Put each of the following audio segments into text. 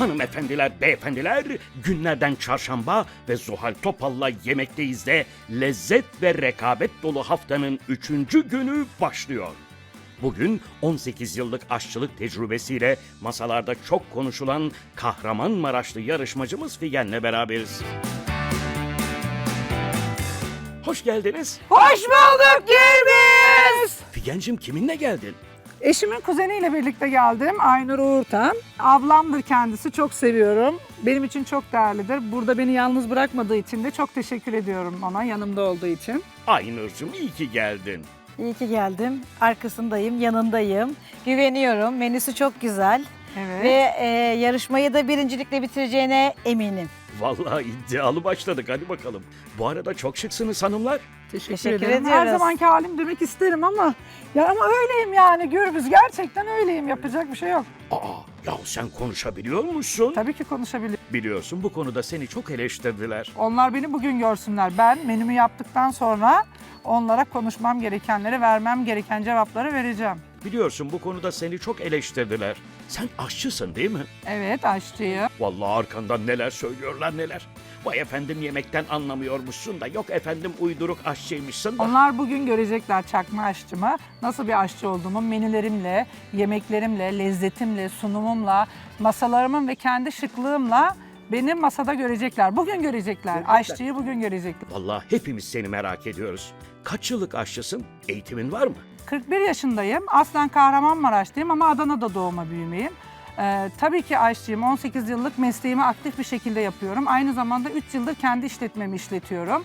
Hanımefendiler, beyefendiler, günlerden çarşamba ve Zuhal Topal'la Yemekteyiz de lezzet ve rekabet dolu haftanın üçüncü günü başlıyor. Bugün 18 yıllık aşçılık tecrübesiyle masalarda çok konuşulan Kahramanmaraşlı yarışmacımız Figen'le beraberiz. Hoş geldiniz. Hoş bulduk Gürbüz. Figen'cim kiminle geldin? Eşimin kuzeniyle birlikte geldim. Aynur Uğurtan. Ablamdır kendisi. Çok seviyorum. Benim için çok değerlidir. Burada beni yalnız bırakmadığı için de çok teşekkür ediyorum ona yanımda olduğu için. Aynur'cum iyi ki geldin. İyi ki geldim. Arkasındayım, yanındayım. Güveniyorum. Menüsü çok güzel. Evet. Ve e, yarışmayı da birincilikle bitireceğine eminim. Vallahi iddialı başladık hadi bakalım. Bu arada çok şıksınız hanımlar. teşekkür, teşekkür ederim. Her ediyoruz. zamanki halim demek isterim ama ya ama öyleyim yani Gürbüz. Gerçekten öyleyim. Yapacak bir şey yok. Aa ya sen konuşabiliyor musun? Tabii ki konuşabilirim. Biliyorsun bu konuda seni çok eleştirdiler. Onlar beni bugün görsünler. Ben menümü yaptıktan sonra onlara konuşmam gerekenleri, vermem gereken cevapları vereceğim. Biliyorsun bu konuda seni çok eleştirdiler. Sen aşçısın değil mi? Evet aşçıyım. Vallahi arkandan neler söylüyorlar neler. Vay efendim yemekten anlamıyormuşsun da yok efendim uyduruk aşçıymışsın da. Onlar bugün görecekler çakma aşçımı. Nasıl bir aşçı olduğumu menülerimle, yemeklerimle, lezzetimle, sunumumla, masalarımın ve kendi şıklığımla benim masada görecekler. Bugün görecekler. Aşçıyı bugün görecekler. Vallahi hepimiz seni merak ediyoruz. Kaç yıllık aşçısın? Eğitimin var mı? 41 yaşındayım. Aslen Kahramanmaraşlıyım ama Adana'da doğma büyümeyim. Ee, tabii ki aşçıyım. 18 yıllık mesleğimi aktif bir şekilde yapıyorum. Aynı zamanda 3 yıldır kendi işletmemi işletiyorum.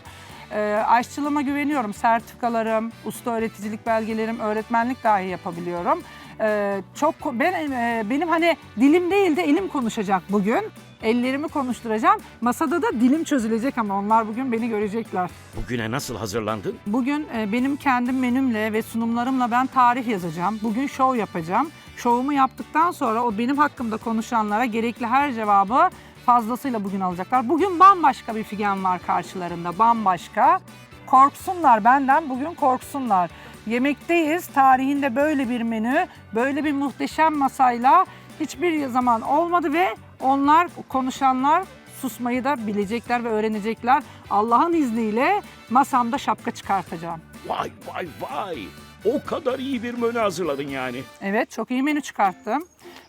Ee, aşçılığıma güveniyorum. Sertifikalarım, usta öğreticilik belgelerim, öğretmenlik dahi yapabiliyorum. Ee, çok ben e, benim hani dilim değil de elim konuşacak bugün. Ellerimi konuşturacağım. Masada da dilim çözülecek ama onlar bugün beni görecekler. Bugüne nasıl hazırlandın? Bugün e, benim kendi menümle ve sunumlarımla ben tarih yazacağım. Bugün şov yapacağım. Şovumu yaptıktan sonra o benim hakkımda konuşanlara gerekli her cevabı fazlasıyla bugün alacaklar. Bugün bambaşka bir figen var karşılarında, bambaşka. Korksunlar benden, bugün korksunlar. Yemekteyiz, tarihinde böyle bir menü, böyle bir muhteşem masayla hiçbir zaman olmadı ve onlar, konuşanlar susmayı da bilecekler ve öğrenecekler. Allah'ın izniyle masamda şapka çıkartacağım. Vay vay vay. O kadar iyi bir menü hazırladın yani. Evet çok iyi menü çıkarttım.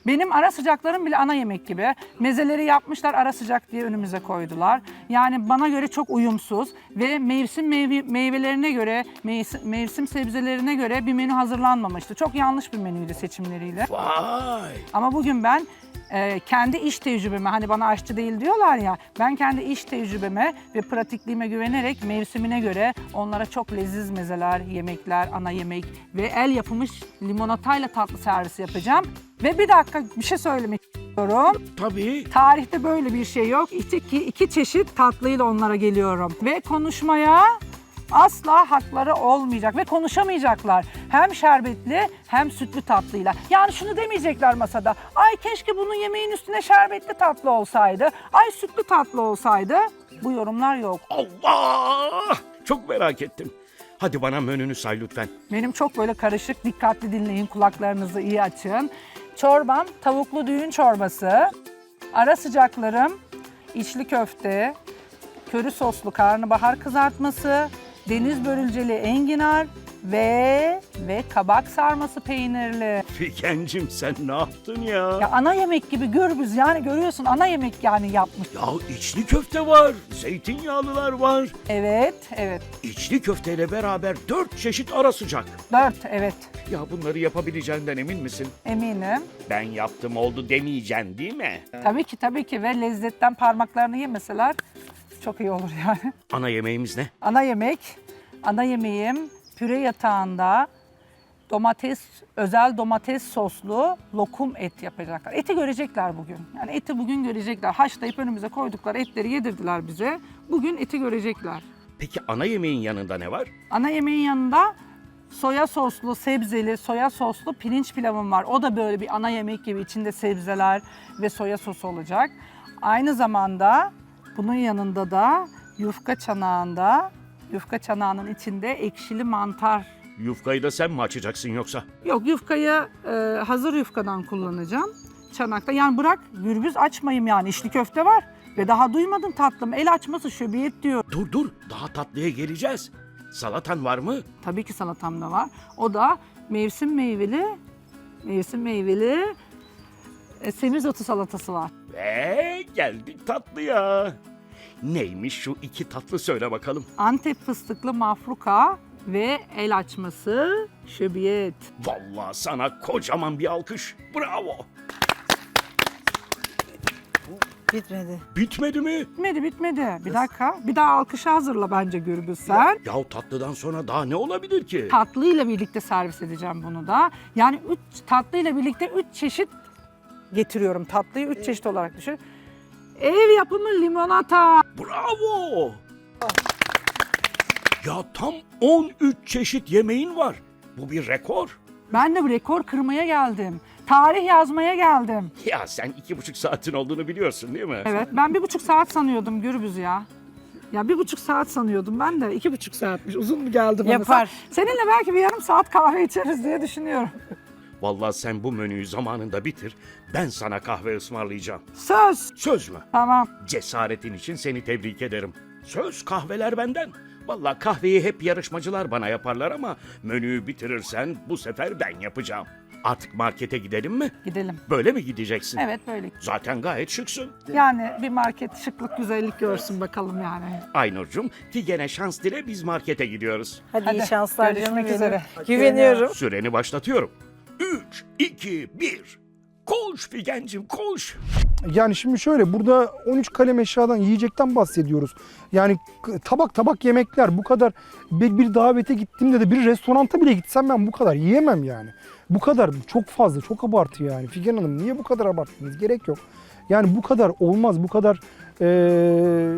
Benim ara sıcaklarım bile ana yemek gibi. Mezeleri yapmışlar ara sıcak diye önümüze koydular. Yani bana göre çok uyumsuz ve mevsim meyve, meyvelerine göre, mevsim, mevsim sebzelerine göre bir menü hazırlanmamıştı. Çok yanlış bir menüydü seçimleriyle. Vay. Ama bugün ben e, kendi iş tecrübeme, hani bana aşçı değil diyorlar ya, ben kendi iş tecrübeme ve pratikliğime güvenerek mevsimine göre onlara çok leziz mezeler, yemekler, ana yemek ve el yapılmış limonatayla tatlı servisi yapacağım. Ve bir dakika bir şey söylemek istiyorum. Tabii. Tarihte böyle bir şey yok. İki, iki, iki çeşit tatlıyla onlara geliyorum. Ve konuşmaya asla hakları olmayacak ve konuşamayacaklar. Hem şerbetli hem sütlü tatlıyla. Yani şunu demeyecekler masada. Ay keşke bunun yemeğin üstüne şerbetli tatlı olsaydı. Ay sütlü tatlı olsaydı. Bu yorumlar yok. Allah! Çok merak ettim. Hadi bana menünü say lütfen. Benim çok böyle karışık. Dikkatli dinleyin, kulaklarınızı iyi açın. Çorbam tavuklu düğün çorbası. Ara sıcaklarım içli köfte, köri soslu karnabahar kızartması, deniz börülceli enginar ve ve kabak sarması peynirli. Figencim sen ne yaptın ya? Ya ana yemek gibi gürbüz yani görüyorsun ana yemek yani yapmış. Ya içli köfte var, zeytinyağlılar var. Evet, evet. İçli köfteyle beraber dört çeşit ara sıcak. Dört, evet. Ya bunları yapabileceğinden emin misin? Eminim. Ben yaptım oldu demeyeceksin değil mi? Tabii ki tabii ki ve lezzetten parmaklarını yemeseler çok iyi olur yani. Ana yemeğimiz ne? Ana yemek, ana yemeğim püre yatağında domates, özel domates soslu lokum et yapacaklar. Eti görecekler bugün. Yani eti bugün görecekler. Haşlayıp önümüze koydukları etleri yedirdiler bize. Bugün eti görecekler. Peki ana yemeğin yanında ne var? Ana yemeğin yanında soya soslu, sebzeli, soya soslu pirinç pilavım var. O da böyle bir ana yemek gibi içinde sebzeler ve soya sosu olacak. Aynı zamanda bunun yanında da yufka çanağında, yufka çanağının içinde ekşili mantar. Yufkayı da sen mi açacaksın yoksa? Yok yufkayı e, hazır yufkadan kullanacağım. çanakta. Yani bırak gürbüz açmayayım yani. İçli köfte var. Ve daha duymadım tatlım. El açması şöbiyet diyor. Dur dur daha tatlıya geleceğiz. Salatan var mı? Tabii ki salatam da var. O da mevsim meyveli, mevsim meyveli e, semizotu salatası var. Ve geldik tatlıya. Neymiş şu iki tatlı söyle bakalım. Antep fıstıklı mafruka ve el açması şöbiyet. Vallahi sana kocaman bir alkış. Bravo. Bitmedi. Bitmedi mi? Bitmedi bitmedi. Bir dakika. Bir daha alkışa hazırla bence Gürbüz sen. Yahu tatlıdan sonra daha ne olabilir ki? Tatlıyla birlikte servis edeceğim bunu da. Yani üç tatlıyla birlikte üç çeşit getiriyorum. Tatlıyı üç çeşit olarak düşün. Ev yapımı limonata. Bravo. Ya tam 13 çeşit yemeğin var. Bu bir rekor. Ben de bu rekor kırmaya geldim. Tarih yazmaya geldim. Ya sen iki buçuk saatin olduğunu biliyorsun değil mi? Evet ben bir buçuk saat sanıyordum Gürbüz ya. Ya bir buçuk saat sanıyordum ben de iki buçuk saatmiş. Uzun mu geldi bana? Yapar. Seninle belki bir yarım saat kahve içeriz diye düşünüyorum. Vallahi sen bu menüyü zamanında bitir. Ben sana kahve ısmarlayacağım. Söz. Söz mü? Tamam. Cesaretin için seni tebrik ederim. Söz kahveler benden. Vallahi kahveyi hep yarışmacılar bana yaparlar ama menüyü bitirirsen bu sefer ben yapacağım. Artık markete gidelim mi? Gidelim. Böyle mi gideceksin? Evet böyle. Zaten gayet şıksın. Yani bir market şıklık güzellik görsün bakalım yani. Aynur'cum Figen'e şans dile biz markete gidiyoruz. Hadi, Hadi, iyi şanslar görüşmek üzere. Güveniyorum. Süreni başlatıyorum. 3, 2, 1. Koş Figen'cim koş. Yani şimdi şöyle burada 13 kalem eşyadan yiyecekten bahsediyoruz. Yani tabak tabak yemekler bu kadar bir, bir davete gittiğimde de bir restoranta bile gitsem ben bu kadar yiyemem yani. Bu kadar çok fazla çok abartı yani. Figen Hanım niye bu kadar abarttınız? Gerek yok. Yani bu kadar olmaz bu kadar eee,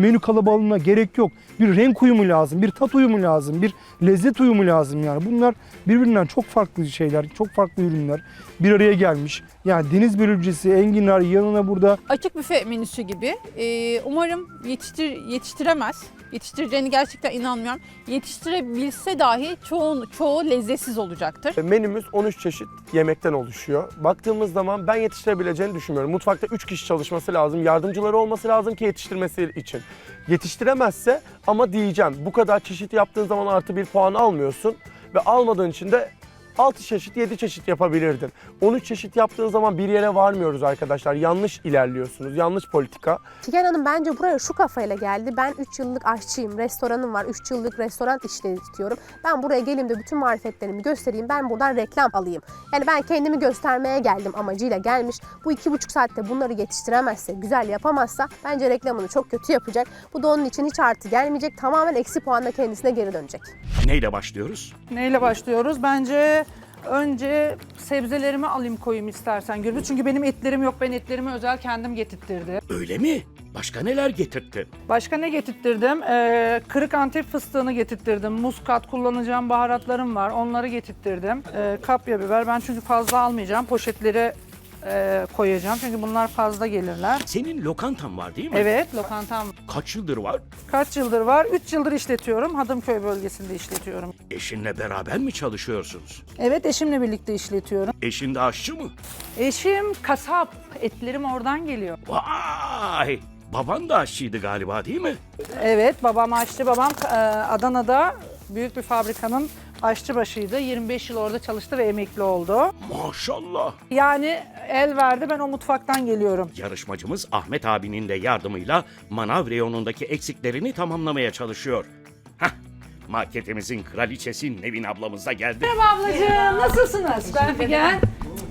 menü kalabalığına gerek yok. Bir renk uyumu lazım, bir tat uyumu lazım, bir lezzet uyumu lazım yani. Bunlar birbirinden çok farklı şeyler, çok farklı ürünler bir araya gelmiş. Yani deniz börülcesi, enginar yanına burada açık büfe menüsü gibi. Ee, umarım yetiştir yetiştiremez. Yetiştireceğini gerçekten inanmıyorum. Yetiştirebilse dahi çoğu, çoğu lezzetsiz olacaktır. Menümüz 13 çeşit yemekten oluşuyor. Baktığımız zaman ben yetiştirebileceğini düşünmüyorum. Mutfakta 3 kişi çalışması lazım, yardımcıları olması lazım ki yetiştirmesi için. Yetiştiremezse ama diyeceğim bu kadar çeşit yaptığın zaman artı bir puan almıyorsun ve almadığın için de 6 çeşit 7 çeşit yapabilirdin. 13 çeşit yaptığın zaman bir yere varmıyoruz arkadaşlar. Yanlış ilerliyorsunuz. Yanlış politika. Figen Hanım bence buraya şu kafayla geldi. Ben 3 yıllık aşçıyım, restoranım var. 3 yıllık restoran işletiyorum. Ben buraya geleyim de bütün marifetlerimi göstereyim. Ben buradan reklam alayım. Yani ben kendimi göstermeye geldim amacıyla gelmiş. Bu iki buçuk saatte bunları yetiştiremezse, güzel yapamazsa bence reklamını çok kötü yapacak. Bu da onun için hiç artı gelmeyecek. Tamamen eksi puanla kendisine geri dönecek. Neyle başlıyoruz? Neyle başlıyoruz? Bence önce sebzelerimi alayım koyayım istersen Gürbüz. Çünkü benim etlerim yok. Ben etlerimi özel kendim getirttirdim. Öyle mi? Başka neler getirttin? Başka ne getirttirdim? Ee, kırık antep fıstığını getirttirdim. Muskat kullanacağım baharatlarım var. Onları getirttirdim. Ee, kapya biber. Ben çünkü fazla almayacağım. Poşetlere e, koyacağım. Çünkü bunlar fazla gelirler. Senin lokantan var değil mi? Evet, lokantam Kaç yıldır var? kaç yıldır var? 3 yıldır işletiyorum. Hadımköy bölgesinde işletiyorum. Eşinle beraber mi çalışıyorsunuz? Evet, eşimle birlikte işletiyorum. Eşin de aşçı mı? Eşim kasap. Etlerim oradan geliyor. Vay! Baban da aşçıydı galiba değil mi? Evet, babam aşçı. Babam e, Adana'da büyük bir fabrikanın aşçı başıydı. 25 yıl orada çalıştı ve emekli oldu. Maşallah. Yani el verdi, ben o mutfaktan geliyorum. Yarışmacımız Ahmet abinin de yardımıyla manav reyonundaki eksiklerini tamamlamaya çalışıyor. Hah! Marketimizin kraliçesi Nevin ablamız da geldi. Ablacığım, nasılsınız? Ben Figen.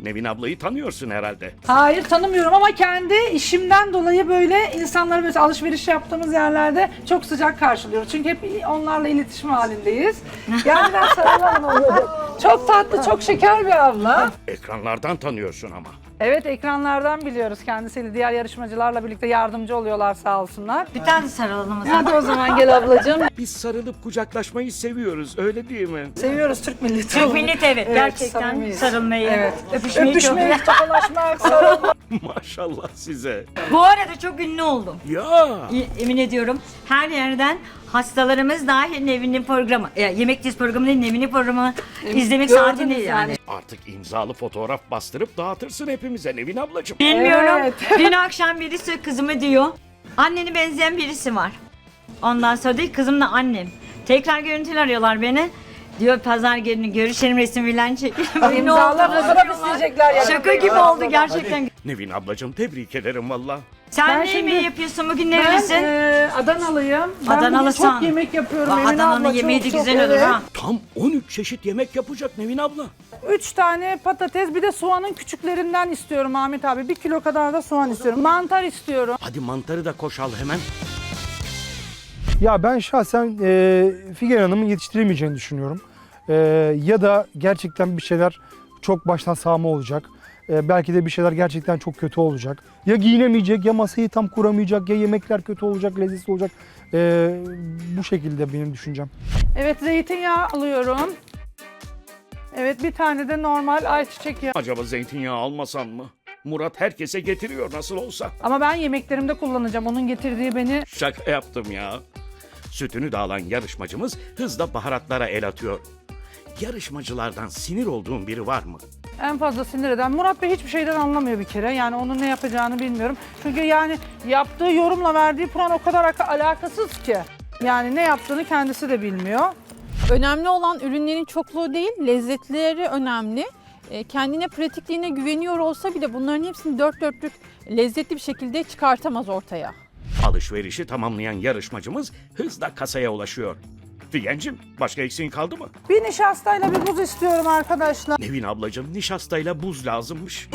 Nevin ablayı tanıyorsun herhalde. Hayır tanımıyorum ama kendi işimden dolayı böyle insanları mesela alışveriş yaptığımız yerlerde çok sıcak karşılıyoruz. Çünkü hep onlarla iletişim halindeyiz. Yani ben sarılan oluyorum. Çok tatlı, çok şeker bir abla. Ekranlardan tanıyorsun ama. Evet ekranlardan biliyoruz kendisiyle. Diğer yarışmacılarla birlikte yardımcı oluyorlar sağ olsunlar. Bir tane sarılalım o zaman. Hadi o zaman gel ablacığım. Biz sarılıp kucaklaşmayı seviyoruz öyle değil mi? Seviyoruz Türk milleti. Çok millet evet, Evet, gerçekten samimiyiz. sarılmayı, Evet. öpüşmeyi, çok Öpüşmek, tokalaşmak, sarılmak. Maşallah size. Bu arada çok ünlü oldum. Ya Y- Yemin ediyorum her yerden hastalarımız dahil Nevin'in programı, e, Yemekteyiz programının Nevin'in programı izlemek gördünüz saatinde yani. artık imzalı fotoğraf bastırıp dağıtırsın hepimize Nevin ablacığım. Bilmiyorum. Evet. Dün akşam birisi kızımı diyor. Anneni benzeyen birisi var. Ondan sonra değil kızımla annem. Tekrar görüntüler arıyorlar beni. Diyor pazar günü görüşelim resim filan çekelim. İmzalar fotoğraf isteyecekler ya. Şaka gibi oldu gerçekten. Nevin ablacığım tebrik ederim valla. Sen Ben ne şimdi- yemeği yapıyorsun bugün Ben neredesin? e, Adanalıyım. Ben bugün Adanalısın. çok yemek yapıyorum. Bak, Emine Adana'nın abla, yemeği de çok, güzel olur evet. ha. Tam 13 çeşit yemek yapacak Nevin abla. Üç tane patates bir de soğanın küçüklerinden istiyorum Ahmet abi. Bir kilo kadar da soğan istiyorum. Mantar istiyorum. Hadi mantarı da koş al hemen. Ya ben şahsen e, Figen Hanım'ın yetiştiremeyeceğini düşünüyorum. E, ya da gerçekten bir şeyler çok baştan sağma olacak. E, belki de bir şeyler gerçekten çok kötü olacak. Ya giyinemeyecek, ya masayı tam kuramayacak, ya yemekler kötü olacak, lezzetli olacak. E, bu şekilde benim düşüncem. Evet zeytinyağı alıyorum. Evet bir tane de normal ayçiçek yağı. Acaba zeytinyağı almasan mı? Murat herkese getiriyor nasıl olsa. Ama ben yemeklerimde kullanacağım. Onun getirdiği beni Şaka yaptım ya. Sütünü de alan yarışmacımız hızla baharatlara el atıyor. Yarışmacılardan sinir olduğun biri var mı? En fazla sinir eden. Murat Bey hiçbir şeyden anlamıyor bir kere. Yani onun ne yapacağını bilmiyorum. Çünkü yani yaptığı yorumla verdiği puan o kadar aka- alakasız ki. Yani ne yaptığını kendisi de bilmiyor. Önemli olan ürünlerin çokluğu değil, lezzetleri önemli. E, Kendine pratikliğine güveniyor olsa bile bunların hepsini dört dörtlük lezzetli bir şekilde çıkartamaz ortaya. Alışverişi tamamlayan yarışmacımız hızla kasaya ulaşıyor. Figencim başka eksiğin kaldı mı? Bir nişastayla bir buz istiyorum arkadaşlar. Nevin ablacığım nişastayla buz lazımmış.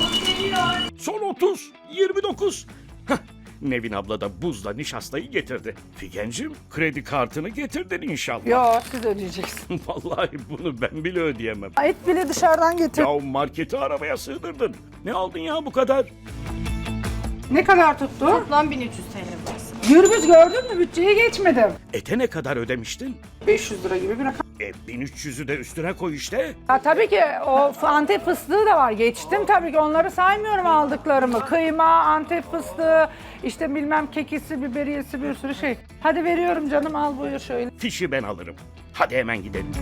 Son 30, 29. Heh, Nevin abla da buzla nişastayı getirdi. Figencim kredi kartını getirdin inşallah. Yo siz ödeyeceksiniz. Vallahi bunu ben bile ödeyemem. Et bile dışarıdan getir. Ya marketi arabaya sığdırdın. Ne aldın ya bu kadar? Ne kadar tuttu? Toplam 1300 TL burası. Gürbüz gördün mü? Bütçeye geçmedim. Ete ne kadar ödemiştin? 500 lira gibi bir rakam. E 1300'ü de üstüne koy işte. Ya tabii ki o Antep fıstığı da var. Geçtim tabii ki onları saymıyorum aldıklarımı. Kıyma, Antep fıstığı, işte bilmem kekisi, biberiyesi bir sürü şey. Hadi veriyorum canım al buyur şöyle. Fişi ben alırım. Hadi hemen gidelim.